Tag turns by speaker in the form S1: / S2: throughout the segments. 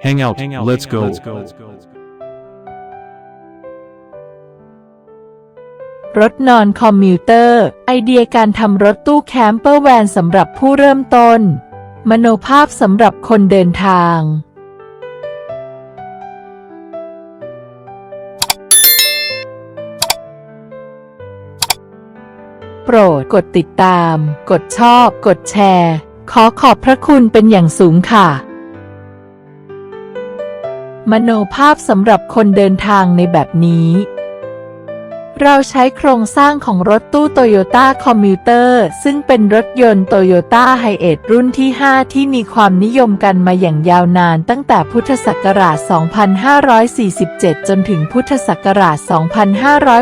S1: Hang out. Let's go.
S2: รถนอนคอมมิวเตอร์ ไอเดียการทำรถตู้แคมเปอร์แวนสำหรับผู้เริ่มต้น มโนภาพสำหรับคนเดินทาง โปรดกดติดตาม กดชอบ กดแชร์ ขอขอบพระคุณเป็นอย่างสูงค่ะ มโนภาพสำหรับคนเดินทางในแบบนี้ เราใช้โครงสร้างของรถตู้โตโยต้าคอมมิวเตอร์ซึ่งเป็นรถยนต์โตโยต้าไฮเอทรุ่นที่ 5 ที่มีความนิยมกันมาอย่างยาวนานตั้งแต่พุทธศักราช 2547 จนถึงพุทธศักราช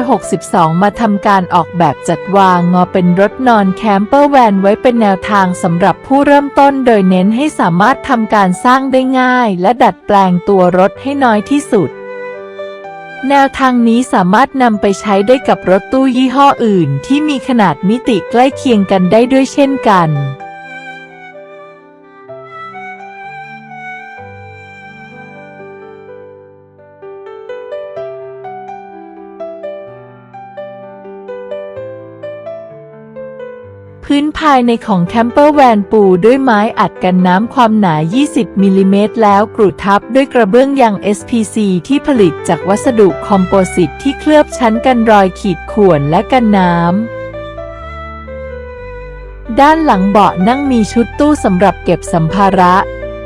S2: 2562 มาทำการออกแบบจัดวางงอเป็นรถนอนแคมเปอร์แวนไว้เป็นแนวทางสำหรับผู้เริ่มต้นโดยเน้นให้สามารถทำการสร้างได้ง่าย และดัดแปลงตัวรถให้น้อยที่สุด แนวทางนี้สามารถนำไปใช้ได้กับรถตู้ยี่ห้ออื่น ที่มีขนาดมิติใกล้เคียงกันได้ด้วยเช่นกัน พื้นภายในของแคมเปอร์แวนปูด้วยไม้อัดกันน้ำความหนา 20 มิลลิเมตรแล้วกรูดทับด้วยกระเบื้องยาง SPC ที่ผลิตจากวัสดุคอมโพสิตที่เคลือบชั้นกันรอยขีดข่วนและกันน้ำด้านหลังเบาะนั่งมีชุดตู้สำหรับเก็บสัมภาระ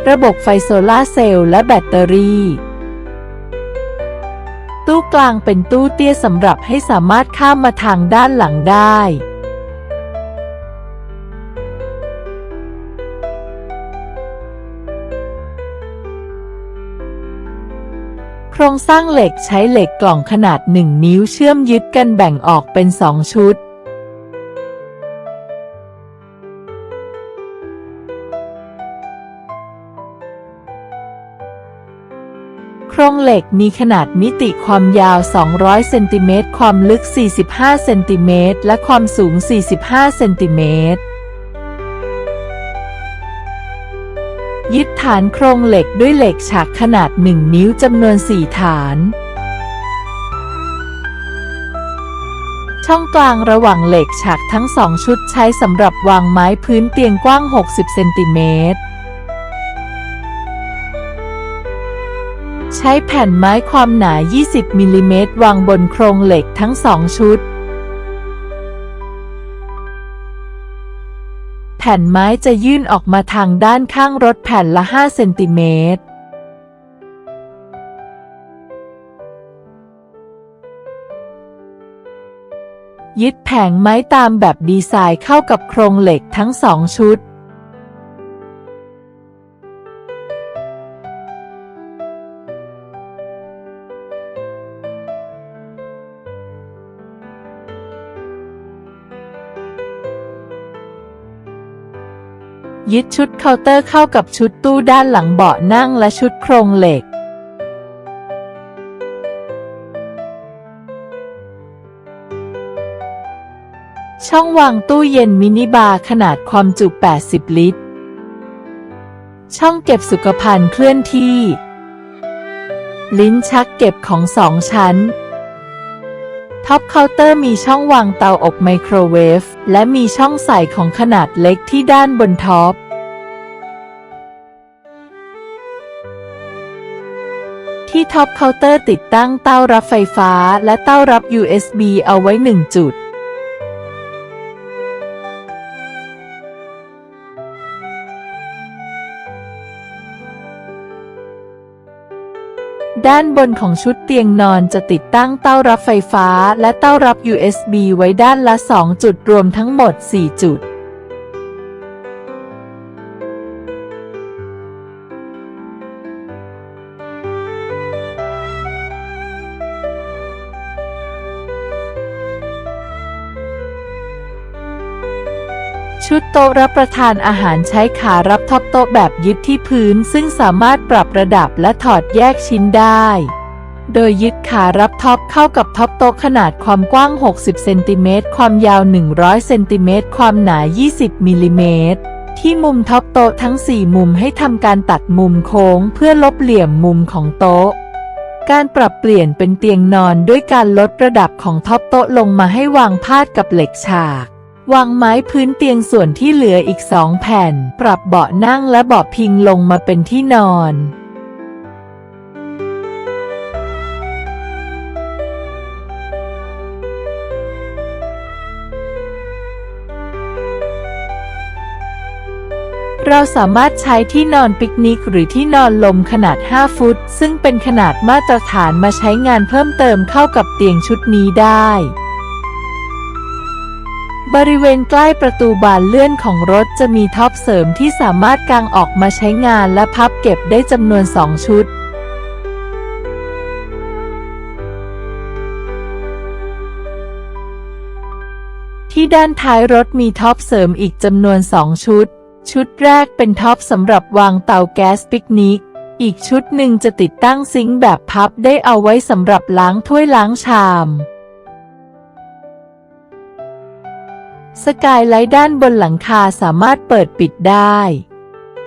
S2: ระบบไฟโซลาเซลล์และแบตเตอรี่ ตู้กลางเป็นตู้เตี้ยสำหรับให้สามารถข้ามมาทางด้านหลังได้ สร้างเหล็กใช้เหล็กกล่องขนาด 1 นิ้วเชื่อมยึดกันแบ่งออกเป็น 2 ชุด โครงเหล็กมีขนาดมิติความยาว 200 เซนติเมตร ความลึก 45 เซนติเมตร และความสูง 45 เซนติเมตร ยึดฐานโครงเหล็กด้วยเหล็กฉากขนาด 1 นิ้วจำนวน 4 ฐาน ช่องกลางระหว่างเหล็กฉากทั้งสองชุดใช้สำหรับวางไม้พื้นเตียงกว้าง 60 เซนติเมตร ใช้แผ่นไม้ความหนา 20 มิลลิเมตรวางบนโครงเหล็กทั้งสองชุด แผ่นไม้จะยื่นออกมาทางด้านข้างรถแผ่นละ 5 เซนติเมตร ยึดแผงไม้ตามแบบดีไซน์เข้ากับโครงเหล็กทั้งสองชุด ยึดชุดเคาน์เตอร์เข้ากับชุดตู้ด้านหลังเบาะนั่งและชุดโครงเหล็ก ช่องวางตู้เย็นมินิบาร์ขนาดความจุ 80 ลิตร ช่องเก็บสุขภัณฑ์เคลื่อนที่ ลิ้นชักเก็บของสองชั้น ท็อปเคาน์เตอร์มีช่องวางเตาอบไมโครเวฟและมีช่องใส่ของขนาดเล็กที่ด้านบนท็อป ที่ท็อปเคาน์เตอร์ติดตั้งเต้ารับไฟฟ้าและเต้ารับ USB เอาไว้ 1 จุด ด้านบนของชุดเตียงนอนจะติดตั้งเต้ารับไฟฟ้าและเต้ารับ USB ไว้ด้านละ 2 จุดรวมทั้งหมด 4 จุด ชุดโต๊ะรับประทานอาหารใช้ขารับท็อปโต๊ะแบบยึดที่พื้น ซึ่งสามารถปรับระดับและถอดแยกชิ้นได้ โดยยึดขารับท็อปเข้ากับท็อปโต๊ะขนาดความกว้าง 60 เซนติเมตร ความยาว 100 เซนติเมตร ความหนา 20 มิลลิเมตร ที่มุมท็อปโต๊ะทั้ง 4 มุมให้ทำการตัดมุมโค้งเพื่อลบเหลี่ยมมุมของโต๊ะการปรับเปลี่ยนเป็นเตียงนอนด้วยการลดระดับของท็อปโต๊ะลงมาให้วางพาดกับเหล็กฉาก วางไม้พื้นเตียงส่วนที่เหลืออีกสองแผ่น ปรับเบาะนั่งและเบาะพิงลงมาเป็นที่นอนเราสามารถใช้ที่นอนปิกนิกหรือที่นอนลมขนาด 5 ฟุต ซึ่งเป็นขนาดมาตรฐานมาใช้งานเพิ่มเติมเข้ากับเตียงชุดนี้ได้ บริเวณใกล้ประตูบานเลื่อนของรถจะมีท็อปเสริมที่สามารถกางออกมาใช้งานและพับเก็บได้จำนวน 2 ชุดที่ด้านท้ายรถมีท็อปเสริมอีกจำนวน 2 ชุด ชุดแรกเป็นท็อปสำหรับวางเตาแก๊สปิกนิก อีกชุดหนึ่งจะติดตั้งซิงค์แบบพับได้เอาไว้สำหรับล้างถ้วยล้างชาม สกายไลท์ด้านบนหลังคาสามารถเปิดปิดได้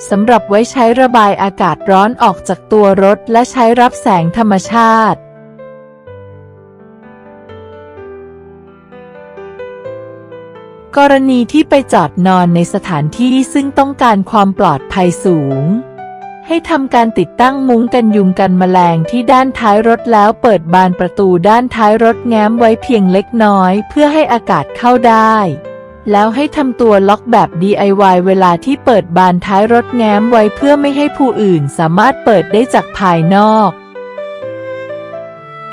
S2: สำหรับไว้ใช้ระบายอากาศร้อนออกจากตัวรถและใช้รับแสงธรรมชาติ กรณีที่ไปจอดนอนในสถานที่ซึ่งต้องการความปลอดภัยสูง ให้ทำการติดตั้งมุ้งกันยุงกันแมลงที่ด้านท้ายรถแล้วเปิดบานประตูด้านท้ายรถแง้มไว้เพียงเล็กน้อย เพื่อให้อากาศเข้าได้ แล้วให้ทำตัวล็อกแบบ DIY เวลาที่เปิดบานท้ายรถแง้มไว้เพื่อไม่ให้ผู้อื่นสามารถเปิดได้จากภายนอก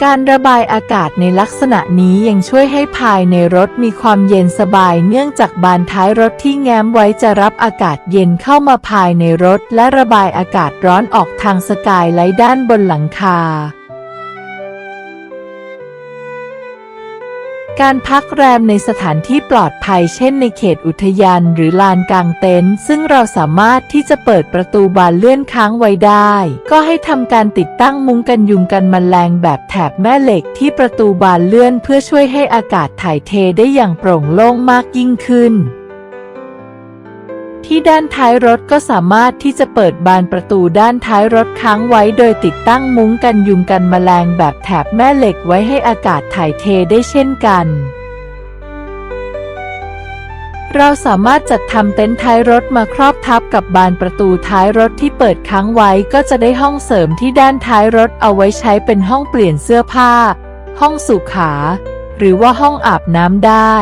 S2: การระบายอากาศในลักษณะนี้ยังช่วยให้ภายในรถมีความเย็นสบายเนื่องจากบานท้ายรถที่แง้มไว้จะรับอากาศเย็นเข้ามาภายในรถ และระบายอากาศร้อนออกทางสกายไลท์ด้านบนหลังคา การพักแรมในสถานที่ปลอดภัยเช่นในเขตอุทยานหรือลานกลางเต็นท์ซึ่งเราสามารถที่จะเปิดประตูบานเลื่อนค้างไว้ได้ ก็ให้ทำการติดตั้งมุ้งกันยุงกันแมลงแบบแถบแม่เหล็กที่ประตูบานเลื่อนเพื่อช่วยให้อากาศถ่ายเทได้อย่างโปร่งโล่งมากยิ่งขึ้น ที่ด้านท้ายรถก็สามารถที่จะเปิดบานประตูด้านท้ายรถค้างไว้โดยติดตั้งมุ้งกันยุงกันแมลงแบบแถบแม่เหล็กไว้ให้อากาศถ่ายเทได้เช่นกันเราสามารถจัดทำเต็นท์ท้ายรถมาครอบทับกับบานประตูท้ายรถที่เปิดค้างไว้ก็จะได้ห้องเสริมที่ด้านท้ายรถเอาไว้ใช้เป็นห้องเปลี่ยนเสื้อผ้า ห้องสุขา หรือว่าห้องอาบน้ำได้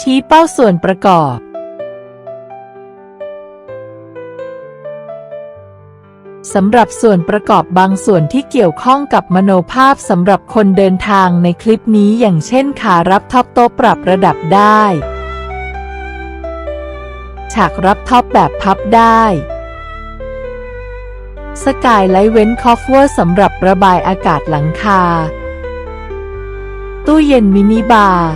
S2: ชี้เป้าส่วนประกอบ สำหรับส่วนประกอบบางส่วนที่เกี่ยวข้องกับมโนภาพสำหรับคนเดินทางในคลิปนี้อย่างเช่นขารับท็อปโต๊ะปรับระดับได้ ฉากรับท็อปแบบพับได้สกายไลท์เว้นคอฟเวอร์สำหรับระบายอากาศหลังคา ตู้เย็นมินิบาร์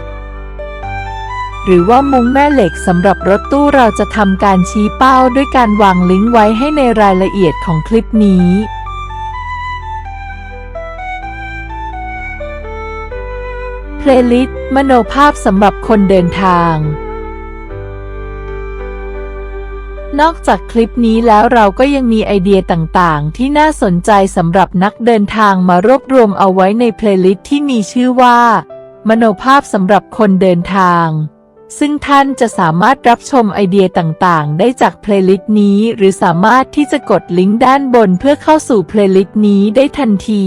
S2: หรือว่ามุ้งแม่เหล็กสำหรับรถตู้เราจะทำการชี้เป้าด้วยการวางลิงก์ไว้ให้ในรายละเอียดของคลิปนี้เพลย์ลิสต์มโนภาพสำหรับคนเดินทางนอกจากคลิปนี้แล้วเราก็ยังมีไอเดียต่างๆ ที่น่าสนใจสำหรับนักเดินทางมารวบรวมเอาไว้ในเพลย์ลิสต์ที่มีชื่อว่า มโนภาพสำหรับคนเดินทาง ซึ่งท่านจะสามารถรับชมไอเดียต่างๆ ได้จากเพลย์ลิสต์นี้ หรือสามารถที่จะกดลิงก์ด้านบนเพื่อเข้าสู่เพลย์ลิสต์นี้ได้ทันที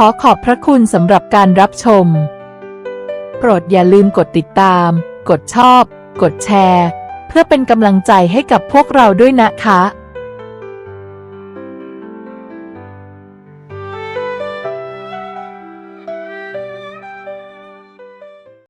S2: ขอขอบพระคุณสำหรับการรับชม โปรดอย่าลืมกดติดตาม กดชอบ กดแชร์ เพื่อเป็นกำลังใจให้กับพวกเราด้วยนะคะ